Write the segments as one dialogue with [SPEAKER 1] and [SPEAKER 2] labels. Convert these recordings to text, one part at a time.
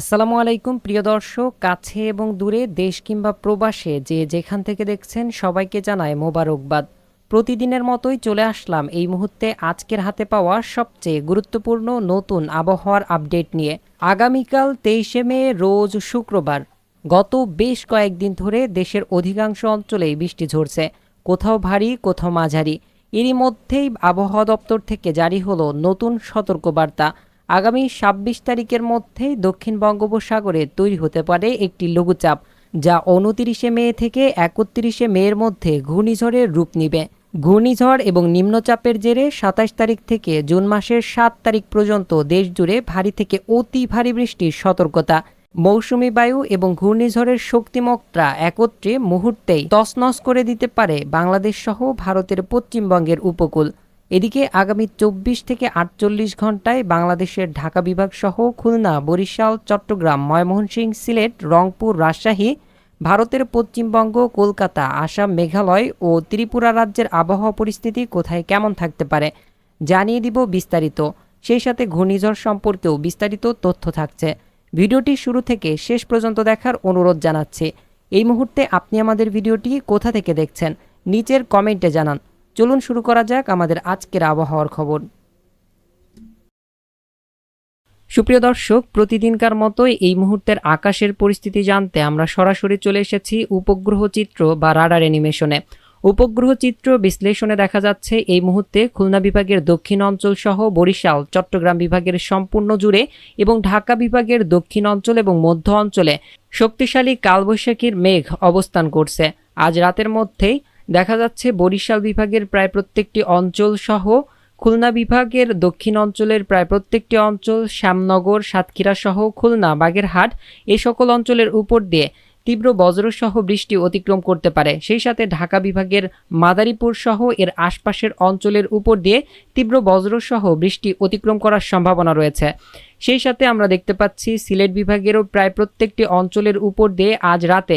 [SPEAKER 1] আসসালামু আলাইকুম, প্রিয় দর্শক, কাছে এবং দূরে, দেশ কিংবা প্রবাসে যে যেখান থেকে দেখছেন, সবাইকে জানায় মোবারকবাদ। প্রতিদিনের মতোই চলে আসলাম এই মুহূর্তে আজকের হাতে পাওয়া সবচেয়ে গুরুত্বপূর্ণ নতুন আবহাওয়ার আপডেট নিয়ে। আগামীকাল তেইশে মে, রোজ শুক্রবার। গত বেশ কয়েকদিন ধরে দেশের অধিকাংশ অঞ্চলেই বৃষ্টি ঝরছে। কোথাও ভারী, কোথাও মাঝারি। এরই মধ্যেই আবহাওয়া দপ্তর থেকে জারি হলো নতুন সতর্কবার্তা। আগামী ছাব্বিশ তারিখের মধ্যেই দক্ষিণ বঙ্গোপসাগরে তৈরি হতে পারে একটি লঘুচাপ, যা উনতিরিশে মে থেকে একত্রিশে মের মধ্যে ঘূর্ণিঝড়ের রূপ নিবে। ঘূর্ণিঝড় এবং নিম্নচাপের জেরে সাতাশ তারিখ থেকে জুন মাসের সাত তারিখ পর্যন্ত দেশজুড়ে ভারী থেকে অতি ভারী বৃষ্টির সতর্কতা। মৌসুমি বায়ু এবং ঘূর্ণিঝড়ের শক্তিমত্রা একত্রে মুহূর্তেই তছনছ করে দিতে পারে বাংলাদেশ সহ ভারতের পশ্চিমবঙ্গের উপকূল। এদিকে আগামী চব্বিশ থেকে আটচল্লিশ ঘন্টায় বাংলাদেশের ঢাকা বিভাগ সহ খুলনা, বরিশাল, চট্টগ্রাম ময়মনসিংহ সিলেট, রংপুর, রাজশাহী, ভারতের পশ্চিমবঙ্গ, কলকাতা, আসাম, মেঘালয় ও ত্রিপুরা রাজ্যের আবহাওয়া পরিস্থিতি কোথায় কেমন থাকতে পারে জানিয়ে দিব বিস্তারিত। সেই সাথে ঘূর্ণিঝড় সম্পর্কেও বিস্তারিত তথ্য থাকছে। ভিডিওটি শুরু থেকে শেষ পর্যন্ত দেখার অনুরোধ জানাচ্ছি। এই মুহূর্তে আপনি আমাদের ভিডিওটি কোথা থেকে দেখছেন? নিচের কমেন্টে জানান। চলুন শুরু করা যাক আমাদের আজকের আবহাওয়ার খবর। সুপ্রিয় দর্শক, প্রতিদিনকার মতোই এই মুহূর্তের আকাশের পরিস্থিতি জানতে আমরা সরাসরি চলে এসেছি উপগ্রহ চিত্র বা রাডার অ্যানিমেশনে। উপগ্রহ চিত্র বিশ্লেষণে দেখা যাচ্ছে এই মুহূর্তে খুলনা বিভাগের দক্ষিণ অঞ্চল সহ বরিশাল, চট্টগ্রাম বিভাগের সম্পূর্ণ জুড়ে এবং ঢাকা বিভাগের দক্ষিণ অঞ্চল এবং মধ্য অঞ্চলে শক্তিশালী কালবৈশাখীর মেঘ অবস্থান করছে। আজ রাতের মধ্যেই দেখা যাচ্ছে বরিশাল বিভাগের প্রায় প্রত্যেকটি অঞ্চল সহ খুলনা বিভাগের দক্ষিণ অঞ্চলের প্রায় প্রত্যেকটি অঞ্চল, শ্যামনগর, সাতক্ষীরা সহ খুলনা, বাগেরহাট এই সকল অঞ্চলের উপর দিয়ে তীব্র বজ্রসহ বৃষ্টি অতিক্রম করতে পারে। সেই সাথে ঢাকা বিভাগের মাদারীপুর সহ এর আশপাশের অঞ্চলের উপর দিয়ে তীব্র বজ্রসহ বৃষ্টি অতিক্রম করার সম্ভাবনা রয়েছে। সেই সাথে আমরা দেখতে পাচ্ছি সিলেট বিভাগেরও প্রায় প্রত্যেকটি অঞ্চলের উপর দিয়ে আজ রাতে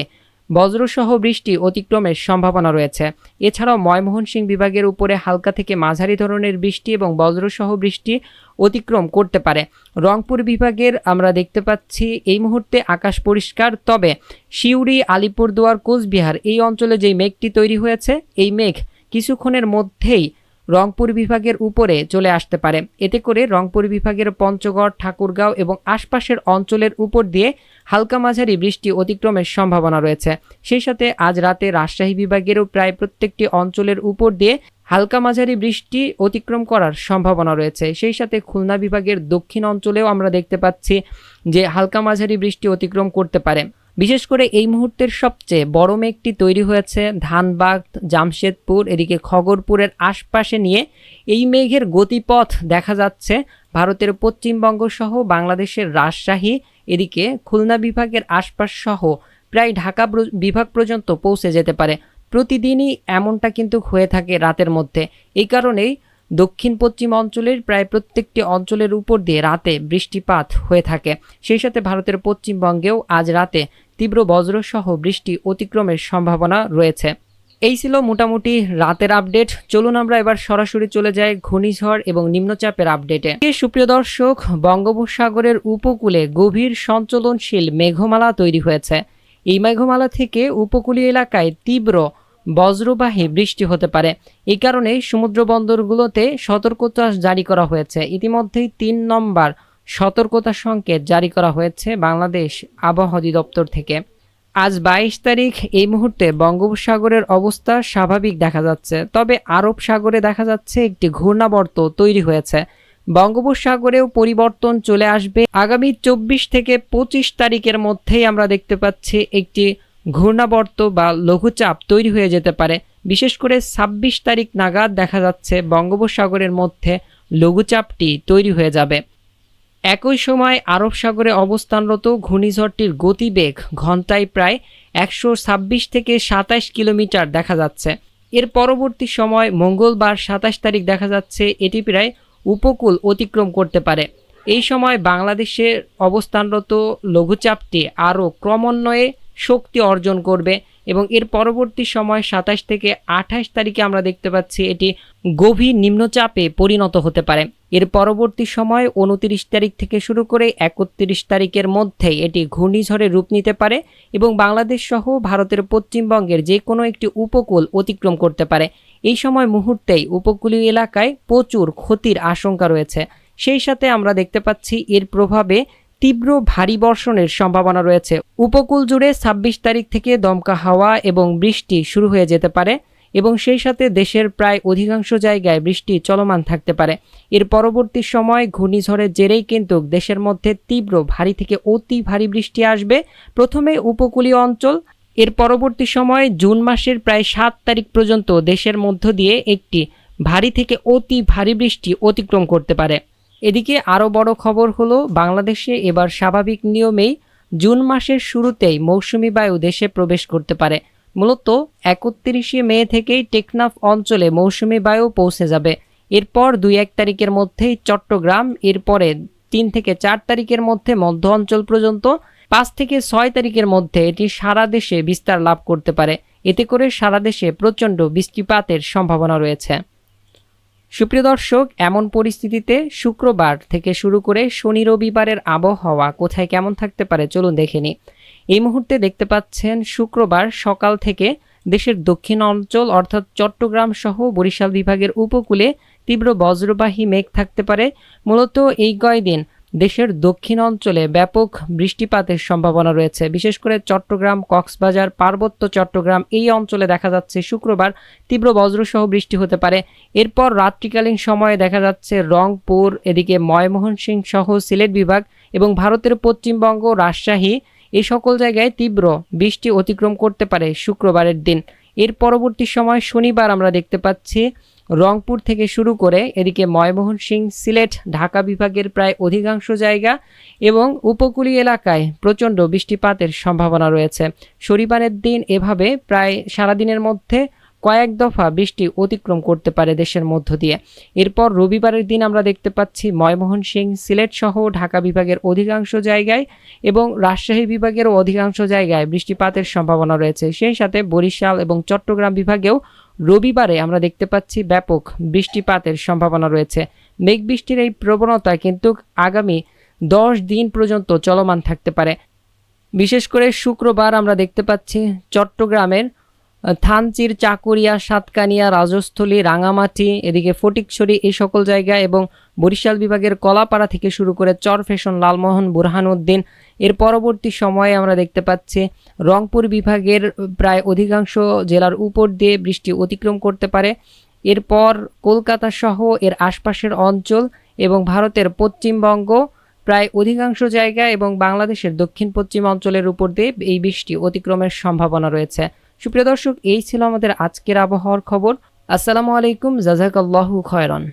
[SPEAKER 1] বজ্রসহ বৃষ্টি অতিক্রমের সম্ভাবনা রয়েছে। এছাড়াও ময়মোহনসিং বিভাগের উপরে হালকা থেকে মাঝারি ধরনের বৃষ্টি এবং বজ্রসহ বৃষ্টি অতিক্রম করতে পারে। রংপুর বিভাগের আমরা দেখতে পাচ্ছি, এই মুহূর্তে আকাশ পরিষ্কার, তবে শিউরি আলিপুরদুয়ার, কোচবিহার এই অঞ্চলে যেই মেঘটি তৈরি হয়েছে, এই মেঘ কিছুক্ষণের মধ্যেই রংপুর বিভাগের উপরে চলে আসতে পারে। এতে করে রংপুর বিভাগের পঞ্চগড়, ঠাকুরগাঁও এবং আশপাশের অঞ্চলের উপর দিয়ে হালকা মাঝারি বৃষ্টি অতিক্রমের সম্ভাবনা রয়েছে। সেই সাথে আজ রাতে রাজশাহী বিভাগেরও প্রায় প্রত্যেকটি অঞ্চলের উপর দিয়ে হালকা মাঝারি বৃষ্টি অতিক্রম করার সম্ভাবনা রয়েছে। সেই সাথে খুলনা বিভাগের দক্ষিণ অঞ্চলেও আমরা দেখতে পাচ্ছি যে হালকা মাঝারি বৃষ্টি অতিক্রম করতে পারে। বিশেষ করে এই মুহূর্তের সবচেয়ে বড় মেঘটি তৈরি হয়েছে ধানবাগ, জামশেদপুর, এদিকে খগরপুরের আশপাশে নিয়ে এই মেঘের গতিপথ দেখা যাচ্ছে। ভারতের পশ্চিমবঙ্গ সহ বাংলাদেশের রাজশাহী, এদিকে খুলনা বিভাগের আশপাশ সহ প্রায় ঢাকা বিভাগ পর্যন্ত পৌঁছে যেতে পারে। প্রতিদিনই এমনটা কিন্তু হয়ে থাকে রাতের মধ্যে। এই কারণেই দক্ষিণ পশ্চিম অঞ্চলের প্রায় প্রত্যেকটি অঞ্চলের উপর দিয়ে রাতে বৃষ্টিপাত হয়ে থাকে। সেই সাথে ভারতের পশ্চিমবঙ্গেও আজ রাতে তীব্র বজ্রসহ বৃষ্টি অতিক্রমের সম্ভাবনা রয়েছে। এই ছিল মোটামুটি রাতের আপডেট। চলুন আমরা এবার সরাসরি চলে যাই ঘূর্ণিঝড় এবং নিম্নচাপের আপডেটে। সুপ্রিয় দর্শক, বঙ্গোপসাগরের উপকূলে গভীর সঞ্চলনশীল মেঘমালা তৈরি হয়েছে। এই মেঘমালা থেকে উপকূলীয় এলাকায় তীব্র বজ্রবাহী বৃষ্টি হতে পারে। এই কারণে সমুদ্র বন্দরগুলোতে সতর্কতা জারি করা হয়েছে। ইতিমধ্যেই তিন নম্বর সতর্কতা সংকেত জারি করা হয়েছে বাংলাদেশ আবহাওয়া অধিদপ্তর থেকে। আজ বাইশ তারিখ, এই মুহূর্তে বঙ্গোপসাগরের অবস্থা স্বাভাবিক দেখা যাচ্ছে, তবে আরব সাগরে দেখা যাচ্ছে একটি ঘূর্ণাবর্ত তৈরি হয়েছে। বঙ্গোপসাগরেও পরিবর্তন চলে আসবে। আগামী চব্বিশ থেকে পঁচিশ তারিখের মধ্যেই আমরা দেখতে পাচ্ছি একটি ঘূর্ণাবর্ত বা লঘুচাপ তৈরি হয়ে যেতে পারে। বিশেষ করে ছাব্বিশ তারিখ নাগাদ দেখা যাচ্ছে বঙ্গোপসাগরের মধ্যে লঘুচাপটি তৈরি হয়ে যাবে। একই সময় আরব সাগরে অবস্থানরত ঘূর্ণিঝড়টির গতিবেগ ঘন্টায় প্রায় একশো ছাব্বিশ থেকে সাতাশ কিলোমিটার দেখা যাচ্ছে। এর পরবর্তী সময় মঙ্গলবার সাতাশ তারিখ দেখা যাচ্ছে, এটি প্রায় উপকূল অতিক্রম করতে পারে। এই সময় বাংলাদেশের অবস্থানরত লঘুচাপটি আরও ক্রমান্বয়ে শক্তি অর্জন করবে। এবং এর পরবর্তী সময় সাতাশ থেকে আঠাশ তারিখে আমরা দেখতে পাচ্ছি এটি গভীর নিম্নচাপে পরিণত হতে পারে। এর পরবর্তী সময় উনতিরিশ তারিখ থেকে শুরু করে একত্রিশ তারিখের মধ্যেই এটি ঘূর্ণিঝড়ে রূপ নিতে পারে এবং বাংলাদেশ সহ ভারতের পশ্চিমবঙ্গের যে কোনো একটি উপকূল অতিক্রম করতে পারে। এই সময় মুহূর্তেই উপকূলীয় এলাকায় প্রচুর ক্ষতির আশঙ্কা রয়েছে। সেই সাথে আমরা দেখতে পাচ্ছি এর প্রভাবে তীব্র ভারী বর্ষণের সম্ভাবনা রয়েছে। উপকূল জুড়ে ছাব্বিশ তারিখ থেকে দমকা হাওয়া এবং বৃষ্টি শুরু হয়ে যেতে পারে এবং সেই সাথে দেশের প্রায় অধিকাংশ জায়গায় বৃষ্টি চলমান থাকতে পারে। এর পরবর্তী সময় ঘূর্ণিঝড়ের জেরেই কিন্তু দেশের মধ্যে তীব্র ভারী থেকে অতি ভারী বৃষ্টি আসবে। প্রথমে উপকূলীয় অঞ্চল, এর পরবর্তী সময় জুন মাসের প্রায় সাত তারিখ পর্যন্ত দেশের মধ্য দিয়ে একটি ভারী থেকে অতি ভারী বৃষ্টি অতিক্রম করতে পারে। এদিকে আরও বড় খবর হলো, বাংলাদেশে এবার স্বাভাবিক নিয়মেই জুন মাসের শুরুতেই মৌসুমি বায়ু দেশে প্রবেশ করতে পারে। মূলত একত্রিশে মে থেকেই টেকনাফ অঞ্চলে মৌসুমি বায়ু পৌঁছে যাবে। এরপর দুই এক তারিখের মধ্যেই চট্টগ্রাম, এরপরে তিন থেকে চার তারিখের মধ্যে মধ্য অঞ্চল পর্যন্ত, পাঁচ থেকে ছয় তারিখের মধ্যে এটি সারা দেশে বিস্তার লাভ করতে পারে। এতে করে সারা দেশে প্রচণ্ড বৃষ্টিপাতের সম্ভাবনা রয়েছে। সুপ্রিয় দর্শক, এমন পরিস্থিতিতে শুক্রবার থেকে শুরু করে শনি রবিবারের আবহাওয়া কোথায় কেমন থাকতে পারে চলুন দেখে নিই। এই মুহূর্তে দেখতে পাচ্ছেন শুক্রবার সকাল থেকে দেশের দক্ষিণ অঞ্চল অর্থাৎ চট্টগ্রাম সহ বরিশাল বিভাগের উপকূলে তীব্র বজ্রবাহী মেঘ থাকতে পারে। মূলত এই কয়দিন দেশের দক্ষিণ অঞ্চলে ব্যাপক বৃষ্টিপাতের সম্ভাবনা রয়েছে। বিশেষ করে চট্টগ্রাম, কক্সবাজার, পার্বত্য চট্টগ্রাম এই অঞ্চলে দেখা যাচ্ছে শুক্রবার তীব্র বজ্রসহ বৃষ্টি হতে পারে। এরপর রাত্রিকালীন সময়ে দেখা যাচ্ছে রংপুর, এদিকে ময়মোহনসিংহ সহ সিলেট বিভাগ এবং ভারতের পশ্চিমবঙ্গ, রাজশাহী এই সকল জায়গায় তীব্র বৃষ্টি অতিক্রম করতে পারে শুক্রবারের দিন। এর পরবর্তী সময় শনিবার আমরা দেখতে পাচ্ছি রংপুর থেকে শুরু করে এদিকে ময়মোহন সিং সিলেট, ঢাকা বিভাগের প্রায় অধিকাংশ জায়গা এবং উপকূলীয় এলাকায় প্রচণ্ড বৃষ্টিপাতের সম্ভাবনা রয়েছে। শনিবারের দিন এভাবে প্রায় সারাদিনের মধ্যে কয়েক দফা বৃষ্টি অতিক্রম করতে পারে দেশের মধ্য দিয়ে। এরপর রবিবারের দিন আমরা দেখতে পাচ্ছি ময়মোহনসিংহ সিলেট সহ ঢাকা বিভাগের অধিকাংশ জায়গায় এবং রাজশাহী বিভাগেরও অধিকাংশ জায়গায় বৃষ্টিপাতের সম্ভাবনা রয়েছে। সেই সাথে বরিশাল এবং চট্টগ্রাম বিভাগেও রবিবারে আমরা দেখতে পাচ্ছি ব্যাপক বৃষ্টিপাতের সম্ভাবনা রয়েছে। মেঘ বৃষ্টির এই প্রবণতা কিন্তু আগামী দশ দিন পর্যন্ত চলমান থাকতে পারে। বিশেষ করে শুক্রবার আমরা দেখতে পাচ্ছি চট্টগ্রামের থানচির, চাকুরিয়া, সাতকানিয়া, রাজস্থলী, রাঙামাটি, এদিকে ফটিকছড়ি এই সকল জায়গা এবং বরিশাল বিভাগের কলাপাড়া থেকে শুরু করে চরফেশন লালমোহন, বুরহানুদ্দিন। এর পরবর্তী সময়ে আমরা দেখতে পাচ্ছি রংপুর বিভাগের প্রায় অধিকাংশ জেলার উপর দিয়ে বৃষ্টি অতিক্রম করতে পারে। এরপর কলকাতা সহ এর আশপাশের অঞ্চল এবং ভারতের পশ্চিমবঙ্গ প্রায় অধিকাংশ জায়গা এবং বাংলাদেশের দক্ষিণ পশ্চিম অঞ্চলের উপর দিয়ে এই বৃষ্টি অতিক্রমের সম্ভাবনা রয়েছে। সুপ্রিয় দর্শক এই ছিল আমাদের আজকের আবহাওয়ার খবর। আসসালামু আলাইকুম জাজাকাল্লাহু খয়রন।